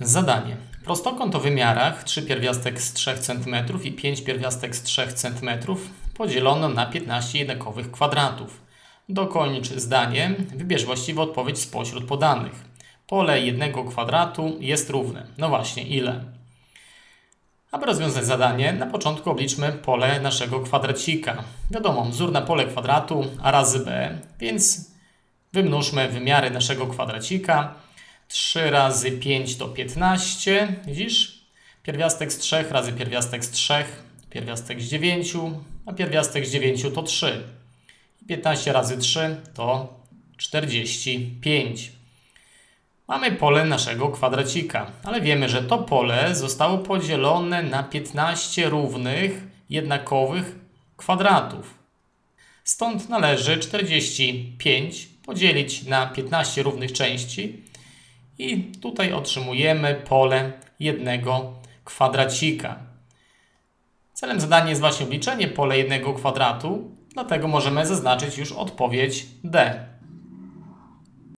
Zadanie. Prostokąt o wymiarach 3 pierwiastek z 3 cm i 5 pierwiastek z 3 cm podzielono na 15 jednakowych kwadratów. Dokończ zdanie, wybierz właściwą odpowiedź spośród podanych. Pole jednego kwadratu jest równe. No właśnie, ile? Aby rozwiązać zadanie, na początku obliczmy pole naszego kwadracika. Wiadomo, wzór na pole kwadratu a razy b, więc wymnóżmy wymiary naszego kwadracika. 3 razy 5 to 15, widzisz? Pierwiastek z 3 razy pierwiastek z 3, pierwiastek z 9, a pierwiastek z 9 to 3. 15 razy 3 to 45. Mamy pole naszego kwadracika, ale wiemy, że to pole zostało podzielone na 15 równych, jednakowych kwadratów. Stąd należy 45 podzielić na 15 równych części i tutaj otrzymujemy pole jednego kwadracika. Celem zadania jest właśnie obliczenie pole jednego kwadratu, dlatego możemy zaznaczyć już odpowiedź D.